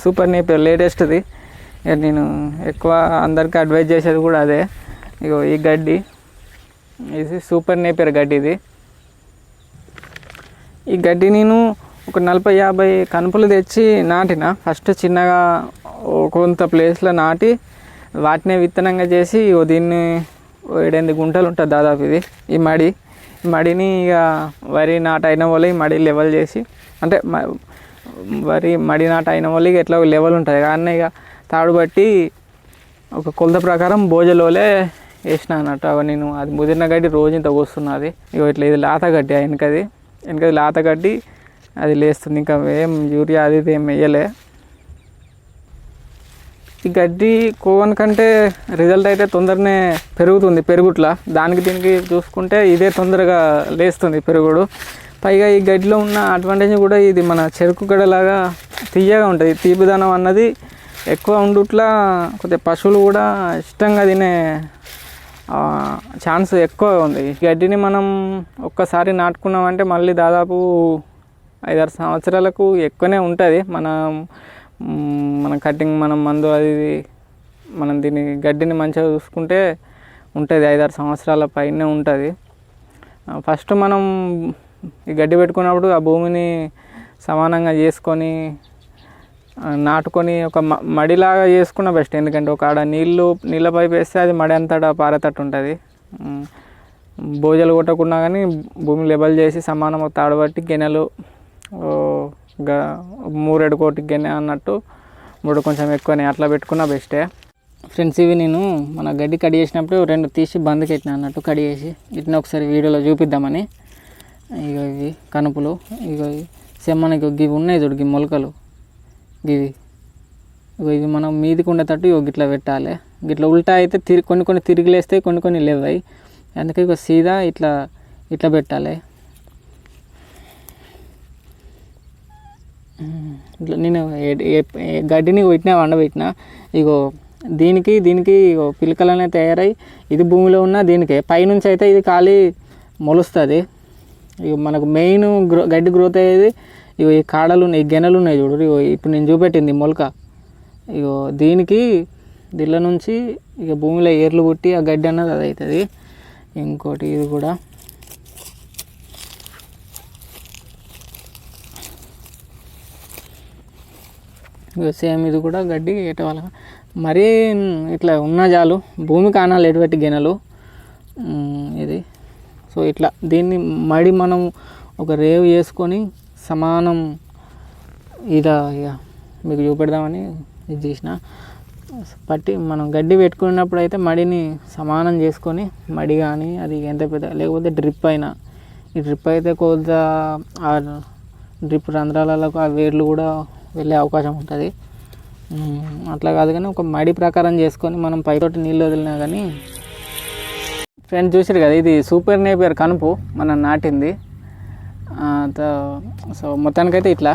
Super Napier లేటెస్ట్ది. ఇక నేను ఎక్కువ అందరికి అడ్వైజ్ చేసేది కూడా అదే. ఇగో ఈ గడ్డి. ఇది సూపర్ నేపియర్ గడ్డి ఇది ఈ గడ్డి నేను ఒక నలభై యాభై కనుపులు తెచ్చి నాటిన. ఫస్ట్ చిన్నగా కొంత ప్లేస్లో నాటి వాటినే విత్తనంగా చేసి ఓ దీన్ని ఏడెనిమిది గుంటలు ఉంటుంది దాదాపు ఇది. ఈ మడి. ఈ మడిని ఇక వరి నాట అయిన వాళ్ళు ఈ మడి లెవెల్ చేసి అంటే వరి మడి నాట అయిన వాళ్ళు ఇక ఎట్లా లెవెల్ ఉంటుంది. కానీ ఇక తాడు బట్టి ఒక కొలత ప్రకారం భోజలోలే వేసిన అన్నట్టు. అవి నేను అది ముదిరిన గడ్డి రోజు ఇంత వస్తున్నది ఇగో ఇట్లా ఇది లాత గడ్డి వెనకది. వెనకది లాత గడ్డి అది లేస్తుంది. ఇంకా ఏం యూరియా అది ఇది ఏం వేయలే. ఈ గడ్డి కోవన్ కంటే రిజల్ట్ అయితే తొందరనే పెరుగుతుంది. పెరుగుట్లా. దానికి దీనికి చూసుకుంటే ఇదే తొందరగా లేస్తుంది పెరుగుడు. పైగా ఈ గడ్డిలో ఉన్న అడ్వాంటేజ్ కూడా ఇది మన చెరుకు గడలాగా తీయగా ఉంటుంది. తీపిదనం అన్నది ఎక్కువ ఉండుట్లా కొద్దిగా పశువులు కూడా ఇష్టంగా తినే ఛాన్స్ ఎక్కువ ఉంది. ఈ గడ్డిని మనం ఒక్కసారి నాటుకున్నామంటే మళ్ళీ దాదాపు ఐదారు సంవత్సరాలకు ఎక్కువనే ఉంటుంది. మన మన కటింగ్ మనం మందు అది మనం దీన్ని గడ్డిని మంచిగా చూసుకుంటే ఉంటుంది. ఐదారు సంవత్సరాల పైనే ఉంటుంది. ఫస్ట్ మనం ఈ గడ్డి పెట్టుకున్నప్పుడు ఆ భూమిని సమానంగా చేసుకొని నాటుకొని ఒక మ- మడిలాగా చేసుకున్న బెస్ట్ ఎందుకంటే ఒక ఆడ నీళ్ళు నీళ్ళ పైపు వేస్తే అది మడి అంతటా పారేటట్టు ఉంటుంది. భోజలు కొట్టకుండా కానీ భూమి లెవెల్ చేసి సమానం తాడబట్టి గెనెలు ఓ, మూరెడు కోటి గెనె అన్నట్టు మూడు కొంచెం ఎక్కువనే అట్లా పెట్టుకున్న బెస్టే ఫ్రెండ్స్ ఇవి నేను మన గడ్డి కడి చేసినప్పుడు రెండు తీసి బంద్ పెట్టిన అన్నట్టు కడి చేసి ఇట్లా ఒకసారి వీడియోలో చూపిద్దామని. ఇక ఇవి కనుపులు ఇక ఇవి. సెమ్మనకి ఇవి ఉన్నాయి చూడు మొలకలు. ఇవి ఇగో ఇవి మనం మీదికి ఉండేటట్టు ఇగో గిట్లా పెట్టాలి. గిట్లా ఉల్టా అయితే తిరిగి కొన్ని కొన్ని తిరిగి కొన్ని కొన్ని లేవాయి అందుకే ఇక సీదా ఇట్లా ఇట్లా పెట్టాలి. ఇట్లా నేను గడ్డిని పెట్టినా వండబెట్టిన ఇగో దీనికి దీనికి ఇగో పిలకలనే తయారై ఇది భూమిలో ఉన్న దీనికే. పైనుంచి అయితే ఇది ఖాళీ మొలుస్తుంది. ఇక మనకు మెయిన్ గ్రో గడ్డి గ్రోత్ అయ్యేది ఇగో ఈ కాడలు ఉన్నాయి గెనెలు గెనలు ఉన్నాయి చూడు. ఇగో ఇప్పుడు నేను చూపెట్టింది మొలక. ఇగో దీనికి దీళ్ళ నుంచి ఇక భూమిలో ఏర్లు పుట్టి ఆ గడ్డి అన్నది అది అవుతుంది ఇంకోటి ఇది కూడా. ఇగో సేమ్ ఇది కూడా గడ్డి ఎటవాల మరీ ఇట్లా ఉన్న చాలు భూమి కానాలి ఎటువంటి గిన్నెలు సో ఇట్లా దీన్ని మడి మనం ఒక రేవ్ చేసుకొని సమానం ఇదా ఇక మీకు చూపెడదామని ఇది చేసిన. పట్టి మనం గడ్డి పెట్టుకున్నప్పుడు అయితే మడిని సమానం చేసుకొని మడి కానీ అది ఎంత పెద్ద లేకపోతే డ్రిప్ అయినా. ఈ డ్రిప్ అయితే కొంత ఆ డ్రిప్ రంధ్రాలకు ఆ వేర్లు కూడా వెళ్ళే అవకాశం ఉంటుంది. అట్లా కాదు కానీ ఒక మడి ప్రకారం చేసుకొని మనం పైతోటి నీళ్ళు వదిలినా కానీ ఫ్రెండ్ చూసారు కదా ఇది సూపర్ నేపియర్ కనుపు మనం నాటింది. సో మొత్తానికైతే ఇట్లా.